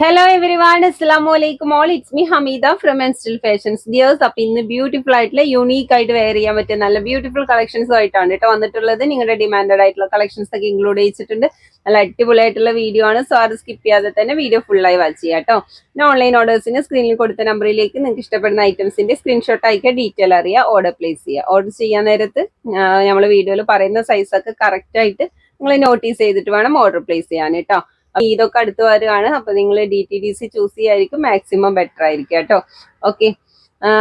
Hello every one അലൈക്കും വലൈക്കും all it's me Hameeda from എൻസ്റ്റിൽ fashions dears അപ്പൊ ഇന്ന് ബ്യൂട്ടിഫുൾ ആയിട്ടുള്ള യൂണീക്ക് ആയിട്ട് വെയർ ചെയ്യാൻ പറ്റിയ നല്ല ബ്യൂട്ടിഫുൾ കളക്ഷൻസും ആയിട്ടാണ് കേട്ടോ വന്നിട്ടുള്ളത്. നിങ്ങളുടെ ഡിമാൻഡഡ് ആയിട്ടുള്ള കളക്ഷൻസ് ഒക്കെ ഇൻക്ലൂഡ് ചെയ്തിട്ടുണ്ട്. നല്ല അടിപൊളിയായിട്ടുള്ള വീഡിയോ ആണ്. സോ അത് സ്കിപ്പ് ചെയ്യാതെ തന്നെ വീഡിയോ ഫുള്ളായി വാച്ച് ചെയ്യാം കേട്ടോ പിന്നെ ഓൺലൈൻ ഓർഡേഴ്സിന് സ്ക്രീനിൽ കൊടുത്ത നമ്പറിലേക്ക് നിങ്ങൾക്ക് ഇഷ്ടപ്പെടുന്ന ഐറ്റംസിന്റെ സ്ക്രീൻഷോട്ട് അയക്കുക ഡീറ്റെയിൽ അറിയുക ഓർഡർ പ്ലേസ് ചെയ്യുക. ഓർഡർ ചെയ്യാൻ നേരത്ത് നമ്മൾ വീഡിയോയിൽ പറയുന്ന സൈസൊക്കെ കറക്റ്റ് ആയിട്ട് നിങ്ങൾ നോട്ടീസ് ചെയ്തിട്ട് വേണം ഓർഡർ പ്ലേസ് ചെയ്യാൻ കേട്ടോ ഇതൊക്കെ അടുത്ത് വരുവാണ്. അപ്പൊ നിങ്ങൾ D T D C choose ചെയ്യായിരിക്കും maximum better ആയിരിക്കും കേട്ടോ. ഓക്കെ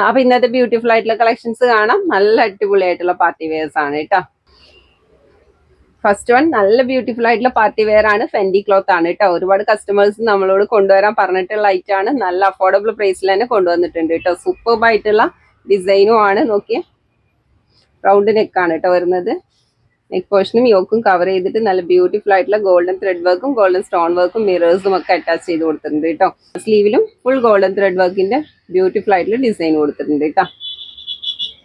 അപ്പൊ ഇന്നത്തെ ബ്യൂട്ടിഫുൾ ആയിട്ടുള്ള കളക്ഷൻസ് കാണാം. നല്ല അടിപൊളിയായിട്ടുള്ള പാർട്ടി വെയർസ് ആണ് കേട്ടോ. ഫസ്റ്റ് വൺ നല്ല ബ്യൂട്ടിഫുൾ ആയിട്ടുള്ള പാർട്ടി വെയർ ആണ്. ഫെൻഡി ക്ലോത്ത് ആണ് കേട്ടോ. ഒരുപാട് കസ്റ്റമേഴ്സ് നമ്മളോട് കൊണ്ടുവരാൻ പറഞ്ഞിട്ടുള്ള ഐറ്റം ആണ്. നല്ല അഫോർഡബിൾ പ്രൈസിൽ തന്നെ കൊണ്ടുവന്നിട്ടുണ്ട് കേട്ടോ. സൂപ്പർബായിട്ടുള്ള ഡിസൈനും ആണ്. നോക്കിയേ. റൗണ്ട് നെക്കാണ് കേട്ടോ വരുന്നത്. നെക്ക് പോർഷനും യോക്കും കവർ ചെയ്തിട്ട് നല്ല ബ്യൂട്ടിഫുൾ ആയിട്ടുള്ള ഗോൾഡൻ ത്രെഡ് വർക്കും ഗോൾഡൻ സ്റ്റോൺ വർക്കും മിറേഴ്സും ഒക്കെ അറ്റാച്ച് ചെയ്ത് കൊടുത്തിട്ടുണ്ട് കേട്ടോ. സ്ലീവിലും ഫുൾ ഗോൾഡൻ ത്രെഡ് വർക്കിന്റെ ബ്യൂട്ടിഫുൾ ആയിട്ടുള്ള ഡിസൈൻ കൊടുത്തിട്ടുണ്ട് കേട്ടോ.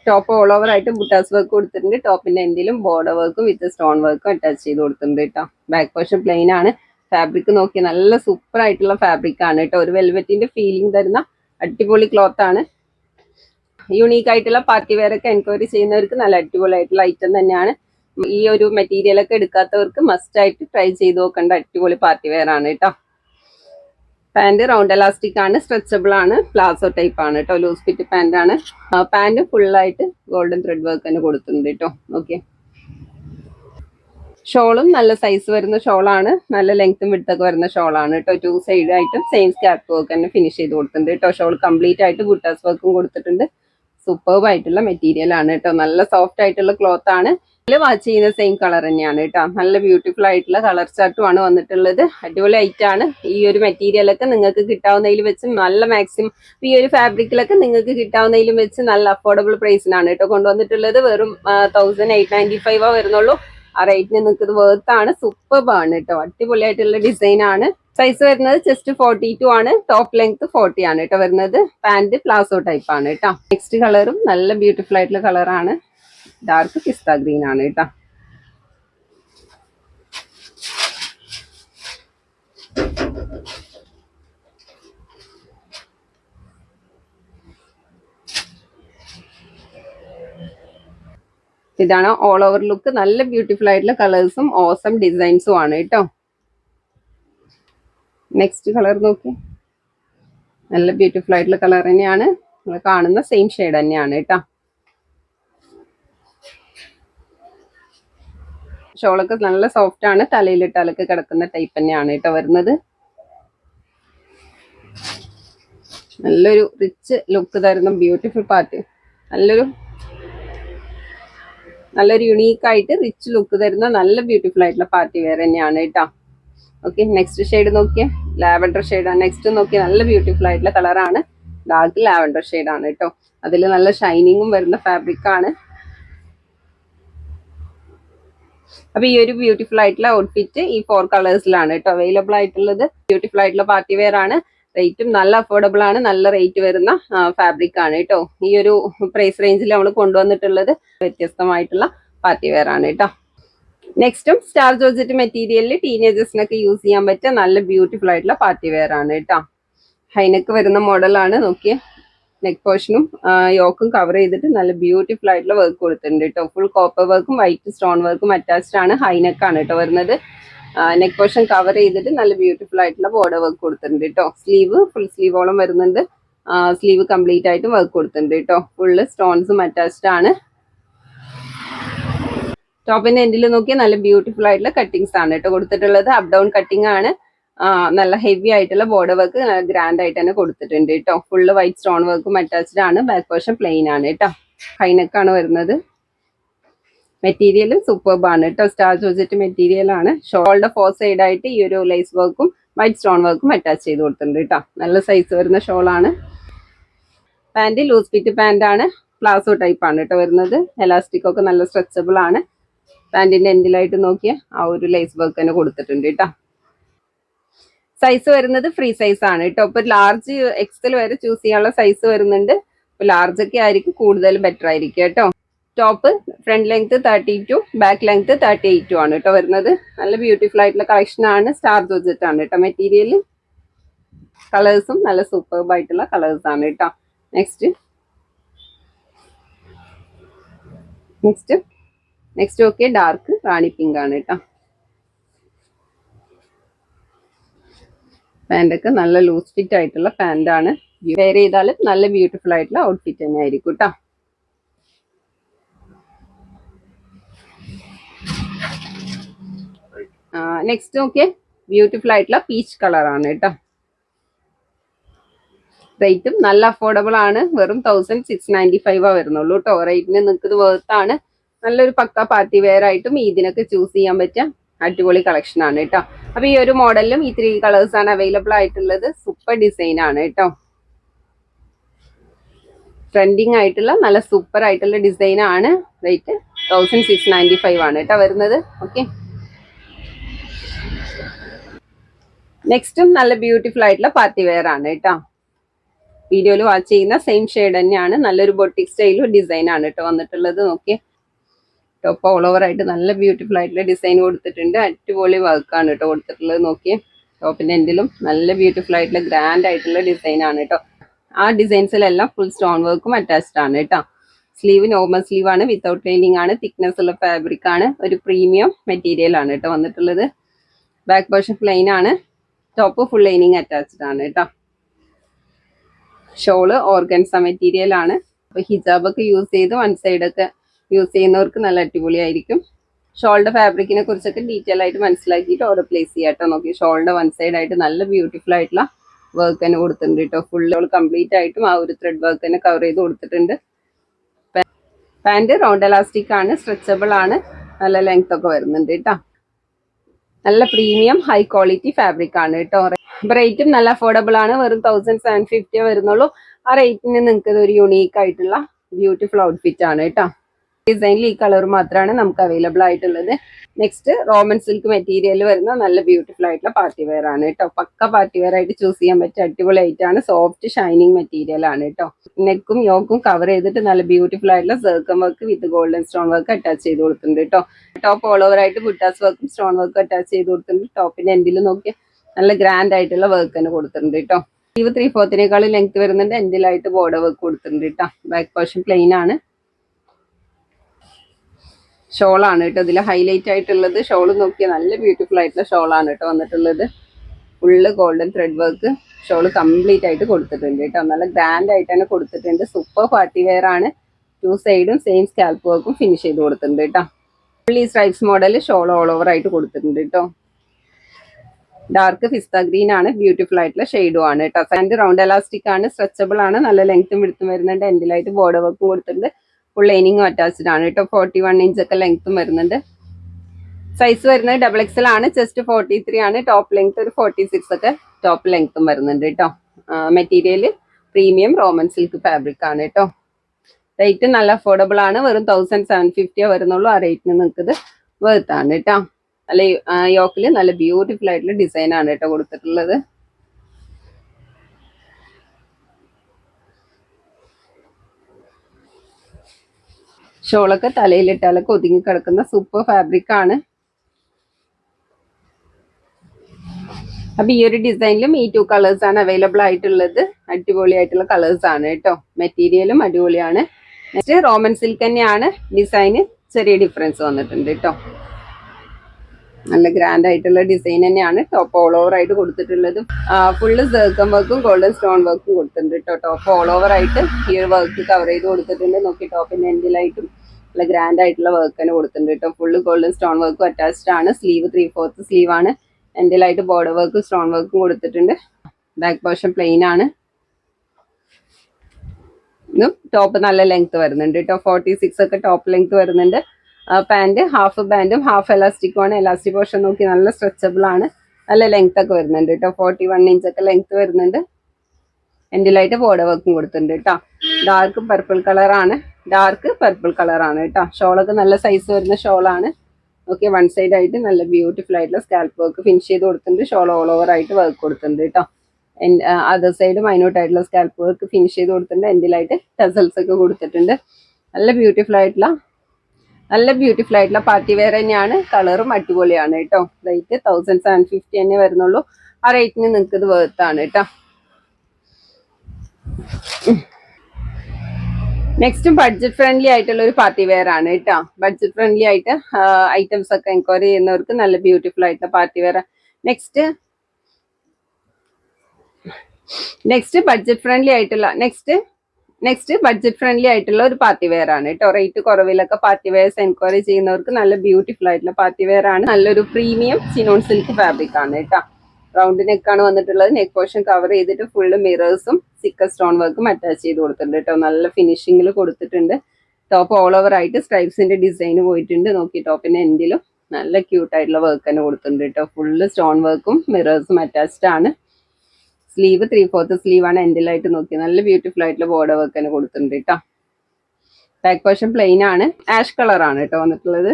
ടോപ്പ് ഓൾ ഓവർ ആയിട്ട് ബുട്ടാസ് വർക്ക് കൊടുത്തിട്ടുണ്ട്. ടോപ്പിന്റെ എൻഡിലും ബോർഡർ വർക്കും വിത്ത് സ്റ്റോൺ വർക്കും അറ്റാച്ച് ചെയ്ത് കൊടുത്തിട്ടുണ്ട് കേട്ടോ. ബാക്ക് പോർഷൻ പ്ലെയിൻ ആണ്. ഫാബ്രിക് നോക്കി നല്ല സൂപ്പർ ആയിട്ടുള്ള ഫാബ്രിക് ആണ് കേട്ടോ. ഒരു വെൽവെറ്റിന്റെ ഫീലിംഗ് തരുന്ന അടിപൊളി ക്ലോത്ത് ആണ്. യുണീക്ക് ആയിട്ടുള്ള പാർട്ടി വെയർ ഒക്കെ എൻക്വയറി ചെയ്യുന്നവർക്ക് നല്ല അടിപൊളി ആയിട്ടുള്ള ഐറ്റം തന്നെയാണ്. ഈ ഒരു മെറ്റീരിയൽ ഒക്കെ എടുക്കാത്തവർക്ക് മസ്റ്റ് ആയിട്ട് ട്രൈ ചെയ്ത് നോക്കേണ്ട അടിപൊളി പാർട്ടി വെയർ ആണ് കേട്ടോ പാന്റ് റൗണ്ട് എലാസ്റ്റിക് ആണ് സ്ട്രെച്ചബിൾ ആണ് പ്ലാസോ ടൈപ്പ് ആണ് കേട്ടോ ലൂസ് ഫിറ്റ് പാന്റ് ആണ്. പാന്റ് ഫുള്ളായിട്ട് ഗോൾഡൻ ത്രെഡ് വർക്ക് തന്നെ കൊടുത്തിട്ടുണ്ട് കേട്ടോ ഓക്കെ ഷോളും നല്ല സൈസ് വരുന്ന ഷോളാണ് നല്ല ലെങ്ത്തും വിടുത്തൊക്കെ വരുന്ന ഷോളാണ് കേട്ടോ ടു സൈഡ് ആയിട്ടും സെയിം സ്കാപ്പ് വർക്ക് തന്നെ ഫിനിഷ് ചെയ്ത് കൊടുത്തിട്ടുണ്ട് കേട്ടോ ഷോൾ കംപ്ലീറ്റ് ആയിട്ട് ബുട്ടാസ് വർക്കും കൊടുത്തിട്ടുണ്ട്. സൂപ്പർബ് ആയിട്ടുള്ള മെറ്റീരിയൽ ആണ് കേട്ടോ നല്ല സോഫ്റ്റ് ആയിട്ടുള്ള ക്ലോത്ത് ആണ്. വാച്ച് ചെയ്യുന്ന സെയിം കളർ തന്നെയാണ് കേട്ടോ. നല്ല ബ്യൂട്ടിഫുൾ ആയിട്ടുള്ള കളർ ചാർട്ടും ആണ് വന്നിട്ടുള്ളത്. അടിപൊളി ആണ്. ഈ ഒരു മെറ്റീരിയലൊക്കെ നിങ്ങൾക്ക് കിട്ടാവുന്നതിൽ വെച്ച് നല്ല മാക്സിമം ഈ ഒരു ഫാബ്രിക്കിലൊക്കെ നിങ്ങൾക്ക് കിട്ടാവുന്നതിലും വെച്ച് നല്ല അഫോർഡബിൾ പ്രൈസിനാണ് കേട്ടോ കൊണ്ടുവന്നിട്ടുള്ളത്. വെറും തൗസൻഡ് എയ്റ്റ് നയന്റി ഫൈവ് വരുന്നുള്ളൂ. ആ റേറ്റിന് നിങ്ങൾക്ക് ഇത് ആണ്. സൂപ്പർബ് ആണ് കേട്ടോ. അടിപൊളിയായിട്ടുള്ള ഡിസൈൻ ആണ്. സൈസ് വരുന്നത് ജസ്റ്റ് ഫോർട്ടി ടു ആണ്. ടോപ്പ് ലെങ്ത് ഫോർട്ടി ആണ് കേട്ടോ വരുന്നത്. പാന്റ് പ്ലാസോ ടൈപ്പ് ആണ് കേട്ടോ. നെക്സ്റ്റ് കളറും നല്ല ബ്യൂട്ടിഫുൾ ആയിട്ടുള്ള കളറാണ് ഡാർക്ക് പിസ്ത ഗ്രീൻ ആണ് കേട്ടോ. ഇതാണ് ഓൾ ഓവർ ലുക്ക് നല്ല ബ്യൂട്ടിഫുൾ ആയിട്ടുള്ള കളേഴ്സും ഓസം ഡിസൈൻസും ആണ് കേട്ടോ. നെക്സ്റ്റ് കളർ നോക്കി. നല്ല ബ്യൂട്ടിഫുൾ ആയിട്ടുള്ള കളർ തന്നെയാണ്. നിങ്ങൾ കാണുന്ന സെയിം ഷെയ്ഡ് തന്നെയാണ് കേട്ടോ. ഷോളൊക്കെ നല്ല സോഫ്റ്റ് ആണ്. തലയിലിട്ടാലൊക്കെ കിടക്കുന്ന ടൈപ്പ് തന്നെയാണ് കേട്ടോ വരുന്നത്. നല്ലൊരു റിച്ച് ലുക്ക് തരുന്ന ബ്യൂട്ടിഫുൾ പാർട്ടി നല്ലൊരു നല്ലൊരു യുണീക്ക് ആയിട്ട് റിച്ച് ലുക്ക് തരുന്ന നല്ല ബ്യൂട്ടിഫുൾ ആയിട്ടുള്ള പാർട്ടി വേറെ തന്നെയാണ് കേട്ടോ. ഓക്കെ നെക്സ്റ്റ് ഷെയ്ഡ് നോക്കിയേ. ലാവൻഡർ ആണ്. നെക്സ്റ്റ് നോക്കിയേ നല്ല ബ്യൂട്ടിഫുൾ ആയിട്ടുള്ള കളറാണ് ഡാർക്ക് ലാവൻഡർ ആണ് കേട്ടോ. അതിൽ നല്ല ഷൈനിങ്ങും വരുന്ന ഫാബ്രിക് ആണ്. അപ്പൊ ഈ ഒരു ബ്യൂട്ടിഫുൾ ആയിട്ടുള്ള ഔട്ട്ഫിറ്റ് ഈ ഫോർ കളേഴ്സിലാണ് കേട്ടോ അവൈലബിൾ ആയിട്ടുള്ളത്. ബ്യൂട്ടിഫുൾ ആയിട്ടുള്ള പാർട്ടി വെയർ ആണ്. റേറ്റും നല്ല അഫോർഡബിൾ ആണ്. നല്ല റേറ്റ് വരുന്ന ഫാബ്രിക് ആണ് കേട്ടോ. ഈ ഒരു പ്രൈസ് റേഞ്ചിൽ നമ്മൾ കൊണ്ടുവന്നിട്ടുള്ളത് വ്യത്യസ്തമായിട്ടുള്ള പാർട്ടി വെയർ ആണ് കേട്ടോ. നെക്സ്റ്റും സ്റ്റാർ ജോർജറ്റ് മെറ്റീരിയലിൽ ടീനേജേഴ്സിനൊക്കെ യൂസ് ചെയ്യാൻ പറ്റിയ നല്ല ബ്യൂട്ടിഫുൾ ആയിട്ടുള്ള പാർട്ടി വെയർ ആണ് കേട്ടോ. ഹൈനക്ക് വരുന്ന മോഡലാണ് നോക്കിയേ. നെക്ക് പോർഷനും യോക്കും കവർ ചെയ്തിട്ട് നല്ല ബ്യൂട്ടിഫുൾ ആയിട്ടുള്ള വർക്ക് കൊടുത്തിട്ടുണ്ട് കേട്ടോ ഫുൾ കോപ്പർ വർക്കും വൈറ്റ് സ്റ്റോൺ വർക്കും അറ്റാച്ച്ഡ് ആണ് ഹൈനെക്ക് ആണ് കേട്ടോ വരുന്നത്. നെക്ക് പോർഷൻ കവർ ചെയ്തിട്ട് നല്ല ബ്യൂട്ടിഫുൾ ആയിട്ടുള്ള ബോർഡർ വർക്ക് കൊടുത്തിട്ടുണ്ട് കേട്ടോ സ്ലീവ് ഫുൾ സ്ലീവോളം വരുന്നുണ്ട്. സ്ലീവ് കംപ്ലീറ്റ് ആയിട്ടും വർക്ക് കൊടുത്തിട്ടുണ്ട് കേട്ടോ ഫുള്ള് സ്റ്റോൺസും അറ്റാച്ച്ഡ് ആണ്. ടോപ്പിന്റെ എൻഡിൽ നോക്കിയാൽ നല്ല ബ്യൂട്ടിഫുൾ ആയിട്ടുള്ള കട്ടിങ്സ് ആണ് കേട്ടോ കൊടുത്തിട്ടുള്ളത്. അപ് ഡൗൺ കട്ടിംഗ് ആണ്. നല്ല ഹെവി ആയിട്ടുള്ള ബോർഡർ വർക്ക് ഗ്രാൻഡ് ആയിട്ട് തന്നെ കൊടുത്തിട്ടുണ്ട് കേട്ടോ ഫുള്ള് വൈറ്റ് സ്റ്റോൺ വർക്കും അറ്റാച്ച്ഡ് ആണ്. ബാക്ക് പോർഷൻ പ്ലെയിൻ ആണ് കേട്ടോ ഹൈനെക്കാണ് വരുന്നത്. മെറ്റീരിയലും ആണ് കേട്ടോ സ്റ്റാർ ചോദിച്ചിട്ട് മെറ്റീരിയൽ ആണ്. ഷോളുടെ ഫോർ സൈഡ് ആയിട്ട് ഈ ഒരു ലൈസ് വർക്കും വൈറ്റ് സ്റ്റോൺ വർക്കും അറ്റാച്ച് ചെയ്ത് കൊടുത്തിട്ടുണ്ട് കേട്ടോ നല്ല സൈസ് വരുന്ന ഷോളാണ് പാന്റ് ലൂസ് ഫിറ്റ് പാന്റ് ആണ്. പ്ലാസോ ടൈപ്പ് ആണ് കേട്ടോ വരുന്നത്. എലാസ്റ്റിക് ഒക്കെ നല്ല സ്ട്രെച്ചബിൾ ആണ്. പാന്റിന്റെ എൻഡിലായിട്ട് നോക്കിയ ആ ഒരു ലൈസ് വർക്ക് തന്നെ കൊടുത്തിട്ടുണ്ട് കേട്ടോ സൈസ് വരുന്നത് ഫ്രീ സൈസ് ആണ് കേട്ടോ. ഇപ്പൊ ലാർജ് എക്സൽ വരെ ചൂസ് ചെയ്യാനുള്ള സൈസ് വരുന്നുണ്ട്. ലാർജ് ഒക്കെ ആയിരിക്കും കൂടുതൽ ബെറ്റർ ആയിരിക്കും കേട്ടോ. Top front length thirty two back length thirty എയ്റ്റും ആണ് കേട്ടോ വരുന്നത്. നല്ല ബ്യൂട്ടിഫുൾ ആയിട്ടുള്ള കളക്ഷൻ ആണ്. സ്റ്റാർ ജോർജറ്റ് ആണ് കേട്ടോ മെറ്റീരിയൽ കളേഴ്സും നല്ല സൂപ്പർബ് ആയിട്ടുള്ള കളേഴ്സ് ആണ് കേട്ടോ. Next next next okay dark rani pink ആണ് കേട്ടോ. പാന്റൊക്കെ നല്ല ലൂസ് ഫിറ്റ് ആയിട്ടുള്ള പാന്റാണ് വെയർ ചെയ്താൽ നല്ല ബ്യൂട്ടിഫുൾ ആയിട്ടുള്ള ഔട്ട്ഫിറ്റ് തന്നെ ആയിരിക്കും കേട്ടോ നെക്സ്റ്റ് നോക്കിയേ. ബ്യൂട്ടിഫുൾ ആയിട്ടുള്ള പീച്ച് കളറാണ് കേട്ടോ റേറ്റും നല്ല അഫോർഡബിൾ ആണ്. വെറും തൗസൻഡ് സിക്സ് നയന്റി ഫൈവ് ആ വരുന്നുള്ളൂ കേട്ടോ റേറ്റിന് നിൽക്കുന്നത് വേർത്താണ് നല്ലൊരു പക്ക പാർട്ടി വെയർ ആയിട്ടും ഇതിനൊക്കെ ചൂസ് ചെയ്യാൻ പറ്റിയ അടിപൊളി കളക്ഷൻ ആണ് കേട്ടോ. അപ്പൊ ഈ ഒരു മോഡലിലും ഈ ത്രീ കളേഴ്സ് ആണ് അവൈലബിൾ ആയിട്ടുള്ളത്. സൂപ്പർ ഡിസൈൻ ആണ് കേട്ടോ. ട്രെൻഡിങ് ആയിട്ടുള്ള നല്ല സൂപ്പർ ആയിട്ടുള്ള ഡിസൈൻ ആണ്. Rate thousand six ninety five ആണ് കേട്ടോ വരുന്നത്. ഓക്കെ നെക്സ്റ്റും നല്ല ബ്യൂട്ടിഫുൾ ആയിട്ടുള്ള പാർട്ടി വെയർ ആണ് കേട്ടോ. വീഡിയോയിൽ വാച്ച് ചെയ്യുന്ന സെയിം ഷെയ്ഡ് തന്നെയാണ്. നല്ലൊരു ബൊട്ടിക് സ്റ്റൈലും ഡിസൈൻ ആണ് കേട്ടോ വന്നിട്ടുള്ളത്. നോക്കിയേ ടോപ്പ് ഓൾ ഓവർ ആയിട്ട് നല്ല ബ്യൂട്ടിഫുൾ ആയിട്ടുള്ള ഡിസൈൻ കൊടുത്തിട്ടുണ്ട്. അടിപൊളി വർക്കാണ് കേട്ടോ കൊടുത്തിട്ടുള്ളത് നോക്കിയേ. ടോപ്പിന്റെ എൻഡിലും നല്ല ബ്യൂട്ടിഫുൾ ആയിട്ടുള്ള ഗ്രാൻഡ് ആയിട്ടുള്ള ഡിസൈൻ ആണ് കേട്ടോ ആ ഡിസൈൻസിലെല്ലാം ഫുൾ സ്റ്റോൺ വർക്കും അറ്റാച്ച്ഡ് ആണ് കേട്ടോ സ്ലീവ് നോർമൽ സ്ലീവ് ആണ് വിത്തൗട്ട് ലൈനിങ് ആണ് തിക്നെസ് ഉള്ള ഫാബ്രിക് ആണ് ഒരു പ്രീമിയം മെറ്റീരിയൽ ആണ് കേട്ടോ വന്നിട്ടുള്ളത്. ബാക്ക് പോർഷൻ പ്ലെയിൻ ആണ് ടോപ്പ് ഫുൾ ലൈനിങ് അറ്റാച്ച്ഡ് ആണ് കേട്ടോ ഷോൾ ഓർഗൻസ മെറ്റീരിയൽ ആണ്. ഹിജാബ് ഒക്കെ യൂസ് ചെയ്ത് വൺ സൈഡ് ഒക്കെ യൂസ് ചെയ്യുന്നവർക്ക് നല്ല അടിപൊളിയായിരിക്കും. ഷോളിന്റെ ഫാബ്രിക്കിനെ കുറിച്ചൊക്കെ ഡീറ്റെയിൽ ആയിട്ട് മനസ്സിലാക്കിയിട്ട് ഓരോ പ്ലേസ് ചെയ്യാട്ടോ നോക്കി ഷോളിന്റെ വൺ സൈഡ് ആയിട്ട് നല്ല ബ്യൂട്ടിഫുൾ ആയിട്ടുള്ള വർക്ക് തന്നെ കൊടുത്തിട്ടുണ്ട് കേട്ടോ. ഫുൾ കംപ്ലീറ്റ് ആയിട്ടും ആ ഒരു ത്രെഡ് വർക്ക് തന്നെ കവർ ചെയ്ത് കൊടുത്തിട്ടുണ്ട്. പാന്റ് റൗണ്ട് എലാസ്റ്റിക് ആണ് സ്ട്രെച്ചബിൾ ആണ്. നല്ല ലെങ്ത് ഒക്കെ വരുന്നുണ്ട് കേട്ടോ. നല്ല പ്രീമിയം ഹൈ ക്വാളിറ്റി ഫാബ്രിക് ആണ് കേട്ടോ. റേറ്റും നല്ല അഫോർഡബിൾ ആണ്. വെറും തൗസൻഡ് സെവൻ ഫിഫ്റ്റിയേ വരുന്നുള്ളൂ. ആ റേറ്റിന് നിങ്ങൾക്ക് ഒരു യുണീക്ക് ആയിട്ടുള്ള ബ്യൂട്ടിഫുൾ ഔട്ട്ഫിറ്റ് ആണ് കേട്ടോ. ഡിസൈനിൽ ഈ കളർ മാത്രമാണ് നമുക്ക് അവൈലബിൾ ആയിട്ടുള്ളത്. നെക്സ്റ്റ് റോമൻ സിൽക്ക് മെറ്റീരിയൽ വരുന്ന നല്ല ബ്യൂട്ടിഫുൾ ആയിട്ടുള്ള പാർട്ടി വെയർ ആണ് കേട്ടോ. പക്ക പാർട്ടി വെയർ ആയിട്ട് ചൂസ് ചെയ്യാൻ പറ്റിയ അടിപൊളി ആയിട്ടാണ് സോഫ്റ്റ് ഷൈനിങ് മെറ്റീരിയൽ ആണ് കേട്ടോ. നെക്കും യോക്കും കവർ ചെയ്തിട്ട് നല്ല ബ്യൂട്ടിഫുൾ ആയിട്ടുള്ള സർക്കം work with golden stone work attach ചെയ്ത് കൊടുത്തിട്ടുണ്ട് കേട്ടോ. ടോപ്പ് ഓൾ ഓവർ ആയിട്ട് ബുട്ടാസ് വർക്കും സ്റ്റോൺ വർക്കും അറ്റാച്ച് ചെയ്ത് കൊടുത്തിട്ടുണ്ട് ടോപ്പിന്റെ എൻഡിൽ നോക്കി നല്ല ഗ്രാൻഡ് ആയിട്ടുള്ള വർക്ക് തന്നെ കൊടുത്തിട്ടുണ്ട് കേട്ടോ. ലീവ് ത്രീ ഫോർത്തിനേക്കാളും ലെങ്ത് വരുന്നുണ്ട്. എൻഡിലായിട്ട് ബോർഡർ വർക്ക് കൊടുത്തിട്ടുണ്ട് കേട്ടോ. ബാക്ക് പോർഷൻ പ്ലെയിൻ ആണ്. ഷോളാണ് കേട്ടോ. ഇതിൽ ഹൈലൈറ്റ് ആയിട്ടുള്ളത് ഷോൾ നോക്കിയാൽ നല്ല ബ്യൂട്ടിഫുൾ ആയിട്ടുള്ള ഷോളാണ് കേട്ടോ വന്നിട്ടുള്ളത്. Full golden thread work shawl complete ആയിട്ട് കൊടുത്തിട്ടുണ്ട് കേട്ടോ. നല്ല ഗ്രാൻഡ് ആയിട്ട് തന്നെ കൊടുത്തിട്ടുണ്ട്. സൂപ്പർ പാർട്ടി വെയർ ആണ്. ടു സൈഡും സെയിം സ്കാൽപ്പ് വർക്കും ഫിനിഷ് ചെയ്ത് കൊടുത്തിട്ടുണ്ട് കേട്ടോ. Fully stripes model shawl all over ആയിട്ട് കൊടുത്തിട്ടുണ്ട് കേട്ടോ. ഡാർക്ക് ഫിസ്ത ഗ്രീൻ ആണ്. ബ്യൂട്ടിഫുൾ ആയിട്ടുള്ള ഷെയ്ഡും ആണ് കേട്ടോ. സാൻഡ് റൗണ്ട് എലാസ്റ്റിക് ആണ്. സ്ട്രെച്ചബിൾ ആണ്. നല്ല ലെങ്ത്തും വിടുത്തും വരുന്നുണ്ട്. എൻഡിലായിട്ട് ബോർഡർ വർക്കും കൊടുത്തിട്ടുണ്ട്. ഫുൾ ലൈനിങ്ങും അറ്റാച്ച്ഡ് ആണ്. കേട്ടോ ഫോർട്ടി വൺ ഇഞ്ച് ഒക്കെ ലെങ്ത്തും വരുന്നുണ്ട്. സൈസ് വരുന്നത് ഡബിൾ എക്സൽ ആണ്. ചെസ്റ്റ് ഫോർട്ടി ത്രീ ആണ്. ടോപ്പ് ലെങ്ത് ഒരു ഫോർട്ടി സിക്സ് ഒക്കെ ടോപ്പ് ലെങ്ത്തും വരുന്നുണ്ട് കേട്ടോ. Material premium Roman silk fabric ആണ് കേട്ടോ. റേറ്റ് നല്ല അഫോർഡബിൾ ആണ്. വെറും തൗസൻഡ് സെവൻ ഫിഫ്റ്റിയോ വരുന്നുള്ളൂ. ആ റേറ്റിന് നിങ്ങൾക്ക് ഇത് വേർത്താണ് കേട്ടോ. നല്ല യോക്കിൽ നല്ല ബ്യൂട്ടിഫുൾ ആയിട്ടുള്ള ഡിസൈൻ ആണ് കേട്ടോ കൊടുത്തിട്ടുള്ളത്. ഷോളൊക്കെ തലയിലിട്ടാലൊക്കെ ഒതുങ്ങി കിടക്കുന്ന സൂപ്പർ ഫാബ്രിക് ആണ്. അപ്പൊ ഈ ഒരു ഡിസൈനിലും ഈ ടു കളേഴ്സ് ആണ് അവൈലബിൾ ആയിട്ടുള്ളത്. അടിപൊളിയായിട്ടുള്ള കളേഴ്സ് ആണ് കേട്ടോ. മെറ്റീരിയലും അടിപൊളിയാണ്. നെക്സ്റ്റ് റോമൻ സിൽക്ക് തന്നെയാണ്. ഡിസൈന് ചെറിയ ഡിഫറൻസ് വന്നിട്ടുണ്ട് കേട്ടോ. നല്ല ഗ്രാൻഡ് ആയിട്ടുള്ള ഡിസൈൻ തന്നെയാണ്. ടോപ്പ് ഓൾ ഓവർ ആയിട്ട് കൊടുത്തിട്ടുള്ളത്. ഫുള്ള് സർക്കം വർക്കും ഗോൾഡൻ സ്റ്റോൺ വർക്കും കൊടുത്തിട്ടുണ്ട് കേട്ടോ ടോപ്പ് ഓൾ ഓവർ ആയിട്ട് ഈ വർക്ക് കവർ ചെയ്ത് കൊടുത്തിട്ടുണ്ട്. നോക്കി ടോപ്പിന്റെ എൻഡിലായിട്ടും നല്ല ഗ്രാൻഡ് ആയിട്ടുള്ള വർക്ക് തന്നെ കൊടുത്തിട്ടുണ്ട് കേട്ടോ ഫുള്ള് ഗോൾഡൻ സ്റ്റോൺ വർക്കും അറ്റാച്ച്ഡ് ആണ്. സ്ലീവ് ത്രീ ഫോർത്ത് സ്ലീവ് ആണ്. എൻഡിലായിട്ട് ബോർഡർ വർക്കും സ്റ്റോൺ വർക്കും കൊടുത്തിട്ടുണ്ട്. ബാക്ക് പോർഷൻ പ്ലെയിൻ ആണ്. ടോപ്പ് നല്ല ലെങ്ത് വരുന്നുണ്ട് കേട്ടോ ഫോർട്ടി സിക്സ് ഒക്കെ ടോപ്പ് ലെങ്ത് വരുന്നുണ്ട്. പാന്റ് ഹാഫ് പാന്റും ഹാഫ് എലാസ്റ്റിക്കും ആണ്. എലാസ്റ്റിക് പോർഷൻ നോക്കി നല്ല സ്ട്രെച്ചബിൾ ആണ്. നല്ല ലെങ്ത് ഒക്കെ വരുന്നുണ്ട് കേട്ടോ ഫോർട്ടി വൺ ഇഞ്ച് ഒക്കെ ലെങ്ത് വരുന്നുണ്ട്. എൻഡിലായിട്ട് ബോർഡർ വർക്കും കൊടുത്തിട്ടുണ്ട് കേട്ടോ ഡാർക്ക് പർപ്പിൾ കളറാണ് ഡാർക്ക് പർപ്പിൾ കളറാണ് കേട്ടോ ഷോളൊക്കെ നല്ല സൈസ് വരുന്ന ഷോളാണ് ഓക്കെ വൺ സൈഡ് ആയിട്ട് നല്ല ബ്യൂട്ടിഫുൾ ആയിട്ടുള്ള സ്കാൽപ്പ് വർക്ക് ഫിനിഷ് ചെയ്ത് കൊടുത്തിട്ടുണ്ട്. ഷോൾ ഓൾ ഓവർ ആയിട്ട് വർക്ക് കൊടുത്തിട്ടുണ്ട് കേട്ടോ അതർ സൈഡ് മൈനോട്ട് ആയിട്ടുള്ള സ്കാൽപ്പ് വർക്ക് ഫിനിഷ് ചെയ്ത് കൊടുത്തിട്ടുണ്ട്. എൻഡിലായിട്ട് ടസൽസ് ഒക്കെ കൊടുത്തിട്ടുണ്ട്. നല്ല ബ്യൂട്ടിഫുൾ ആയിട്ടുള്ള നല്ല ബ്യൂട്ടിഫുൾ ആയിട്ടുള്ള പാർട്ടി വെയർ തന്നെയാണ്. കളറും അടിപൊളിയാണ് കേട്ടോ. റേറ്റ് തൗസൻഡ് സെവൻ ഫിഫ്റ്റി തന്നെ വരുന്നുള്ളൂ. ആ റേറ്റിന് നിങ്ങൾക്ക് ഇത് വേർത്താണ് കേട്ടോ. നെക്സ്റ്റും ബഡ്ജറ്റ് ഫ്രണ്ട്ലി ആയിട്ടുള്ള ഒരു പാർട്ടി വെയർ ആണ് കേട്ടോ. ബഡ്ജറ്റ് ഫ്രണ്ട്ലി ആയിട്ട് ഐറ്റംസ് ഒക്കെ എൻക്വയറി ചെയ്യുന്നവർക്ക് നല്ല ബ്യൂട്ടിഫുൾ ആയിട്ടുള്ള party wear next next budget friendly ആയിട്ടുള്ള നെക്സ്റ്റ് നെക്സ്റ്റ് ബഡ്ജറ്റ് ഫ്രണ്ട്ലി ആയിട്ടുള്ള ഒരു പാർട്ടി വെയർ ആണ് കേട്ടോ. റേറ്റ് കുറവിലൊക്കെ പാർട്ടി വെയർസ് എൻക്വയറി ചെയ്യുന്നവർക്ക് നല്ല ബ്യൂട്ടിഫുൾ ആയിട്ടുള്ള പാർട്ടി വെയർ ആണ്. നല്ലൊരു പ്രീമിയം സിനോൺ സിൽക്ക് ഫാബ്രിക് ആണ് കേട്ടോ. റൗണ്ട് ആണ് വന്നിട്ടുള്ളത്. നെക്ക് പോർഷൻ കവർ ചെയ്തിട്ട് ഫുള്ള് മിറേഴ്സും സിക്കർ സ്റ്റോൺ വർക്കും അറ്റാച്ച് ചെയ്ത് കൊടുത്തിട്ടുണ്ട് കേട്ടോ. നല്ല ഫിനിഷിങ്ങിൽ കൊടുത്തിട്ടുണ്ട്. ടോപ്പ് ഓൾ ഓവർ ആയിട്ട് സ്ട്രൈപ്സിന്റെ ഡിസൈൻ പോയിട്ടുണ്ട്. നോക്കി ടോപ്പിന്റെ എൻഡിലും നല്ല ക്യൂട്ടായിട്ടുള്ള വർക്ക് തന്നെ കൊടുത്തിട്ടുണ്ട് കേട്ടോ. ഫുള്ള് സ്റ്റോൺ വർക്കും മിറേഴ്സും അറ്റാച്ച്ഡ് ആണ്. സ്ലീവ് ത്രീ ഫോർത്ത് സ്ലീവ് ആണ് എൻഡിലായിട്ട് നോക്കി നല്ല ബ്യൂട്ടിഫുൾ ആയിട്ടുള്ള ബോർഡർ വർക്ക് തന്നെ കൊടുത്തിട്ടുണ്ട് കേട്ടോ ബാക്ക് പോർഷൻ പ്ലെയിൻ ആണ്. ആഷ് കളർ ആണ് കേട്ടോ വന്നിട്ടുള്ളത്.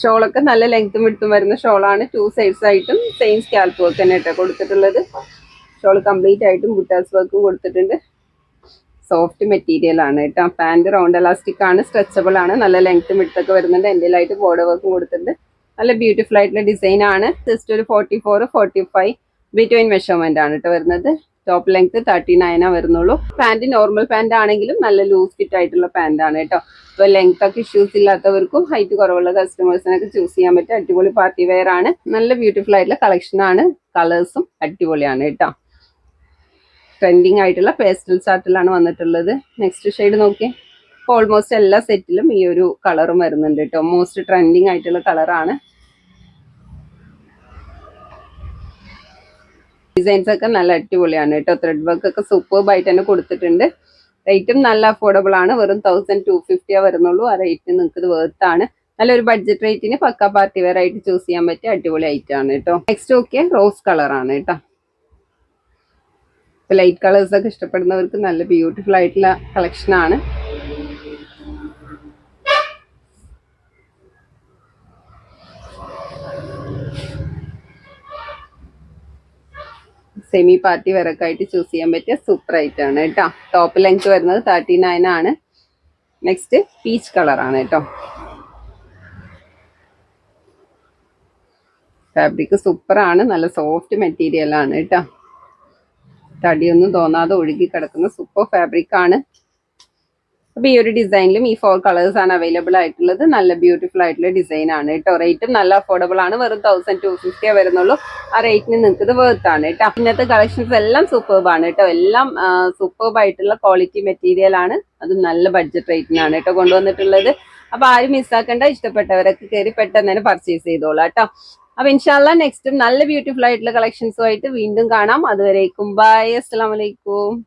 ഷോളൊക്കെ നല്ല ലെങ്ത്തും വിട്ടും വരുന്ന ഷോളാണ്. ടു സൈഡ്സ് ആയിട്ടും സെയിം സ്കാൽപ്പ് വർക്ക് തന്നെ കേട്ടോ കൊടുത്തിട്ടുള്ളത്. ഷോൾ കംപ്ലീറ്റ് ആയിട്ടും ബുട്ടാസ് വർക്കും കൊടുത്തിട്ടുണ്ട്. സോഫ്റ്റ് മെറ്റീരിയൽ ആണ് കേട്ടോ പാന്റ് റൗണ്ട് എലാസ്റ്റിക് ആണ് സ്ട്രെച്ചബിൾ ആണ്. നല്ല ലെങ്ത്തും വിട്ടൊക്കെ വരുന്നുണ്ട്. എൻഡിലായിട്ട് ബോർഡർ വർക്കും കൊടുത്തിട്ടുണ്ട്. നല്ല ബ്യൂട്ടിഫുൾ ആയിട്ടുള്ള ഡിസൈൻ ആണ്. ജസ്റ്റ് ഒരു forty four forty five between measurement ആണ് കേട്ടോ വരുന്നത്. ടോപ്പ് ലെങ്ത് തേർട്ടി നയനാ വരുന്നുള്ളൂ. പാന്റ് നോർമൽ പാന്റ് ആണെങ്കിലും നല്ല ലൂസ് ഫിറ്റ് ആയിട്ടുള്ള പാന്റ് ആണ് കേട്ടോ ഇപ്പൊ ലെങ്ത് ഒക്കെ ഇഷ്യൂസ് ഇല്ലാത്തവർക്കും ഹൈറ്റ് കുറവുള്ള കസ്റ്റമേഴ്സിനൊക്കെ ചൂസ് ചെയ്യാൻ പറ്റും അടിപൊളി പാർട്ടി വെയർ ആണ്. നല്ല ബ്യൂട്ടിഫുൾ ആയിട്ടുള്ള കളക്ഷൻ ആണ്. കളേഴ്സും അടിപൊളിയാണ് കേട്ടോ ട്രെൻഡിങ് ആയിട്ടുള്ള പേസ്റ്റൽ ചാർട്ടിലാണ് വന്നിട്ടുള്ളത്. നെക്സ്റ്റ് ഷെയ്ഡ് നോക്കിയേ. ഓൾമോസ്റ്റ് എല്ലാ സെറ്റിലും ഈ ഒരു കളറും വരുന്നുണ്ട് കേട്ടോ മോസ്റ്റ് ട്രെൻഡിങ് ആയിട്ടുള്ള കളറാണ് ഡിസൈൻസ് ഒക്കെ നല്ല അടിപൊളിയാണ് കേട്ടോ. ത്രെഡ് വർക്ക് ഒക്കെ സൂപ്പർബായിട്ട് തന്നെ കൊടുത്തിട്ടുണ്ട്. റേറ്റും നല്ല അഫോർഡബിൾ ആണ്. വെറും തൗസൻഡ് ടു ഫിഫ്റ്റിയാ വരുന്നുള്ളൂ. ആ റേറ്റ് നിങ്ങൾക്ക് ഇത് ആണ്. നല്ലൊരു ബഡ്ജറ്റ് റേറ്റിന് പക്ക പാർട്ടി വെയർ ആയിട്ട് ചൂസ് ചെയ്യാൻ പറ്റിയ അടിപൊളി ഐറ്റം ആണ് കേട്ടോ. നെക്സ്റ്റ് ഓക്കെ റോസ് കളർ ആണ് കേട്ടോ. ലൈറ്റ് കളേഴ്സ് ഒക്കെ ഇഷ്ടപ്പെടുന്നവർക്ക് നല്ല ബ്യൂട്ടിഫുൾ ആയിട്ടുള്ള കളക്ഷൻ ആണ്. സെമി പാർട്ടി വിറക്കായിട്ട് ചൂസ് ചെയ്യാൻ പറ്റിയ സൂപ്പർ ഐറ്റം ആണ് കേട്ടോ. ടോപ്പ് ലെങ്ത് വരുന്നത് തേർട്ടി നയൻ ആണ്. നെക്സ്റ്റ് പീച്ച് കളർ ആണ് കേട്ടോ. ഫാബ്രിക് സൂപ്പർ ആണ്. നല്ല സോഫ്റ്റ് മെറ്റീരിയൽ ആണ് കേട്ടോ. തടിയൊന്നും തോന്നാതെ ഒഴുകി കിടക്കുന്ന സൂപ്പർ ഫാബ്രിക് ആണ്. അപ്പൊ ഈ ഒരു ഡിസൈനിലും ഈ ഫോർ കളേഴ്സ് ആണ് അവൈലബിൾ ആയിട്ടുള്ളത്. നല്ല ബ്യൂട്ടിഫുൾ ആയിട്ടുള്ള ഡിസൈൻ ആണ് കേട്ടോ. റേറ്റും നല്ല അഫോർഡബിൾ ആണ്. വെറും തൗസൻഡ് ടു ഫിഫ്റ്റിയേ വരുന്നുള്ളൂ. ആ റേറ്റിന് നിങ്ങൾക്ക് ഇത് ആണ് കേട്ടോ. ഇന്നത്തെ കളക്ഷൻസ് എല്ലാം സൂപ്പർബ് ആണ് കേട്ടോ. എല്ലാം സൂപ്പർബ് ആയിട്ടുള്ള ക്വാളിറ്റി മെറ്റീരിയൽ ആണ്. അത് നല്ല ബഡ്ജറ്റ് റേറ്റിനാണ് കേട്ടോ കൊണ്ടുവന്നിട്ടുള്ളത്. അപ്പൊ ആരും മിസ്സാക്കേണ്ട ഇഷ്ടപ്പെട്ടവരൊക്കെ കയറി പെട്ടെന്ന് തന്നെ പർച്ചേസ് ചെയ്തോളാം കേട്ടോ. അപ്പൊ ഇൻഷാല്ല നെക്സ്റ്റ് നല്ല ബ്യൂട്ടിഫുൾ ആയിട്ടുള്ള കളക്ഷൻസുമായിട്ട് വീണ്ടും കാണാം. അതുവരേക്കും ബൈ അസ്സലാമലൈക്കും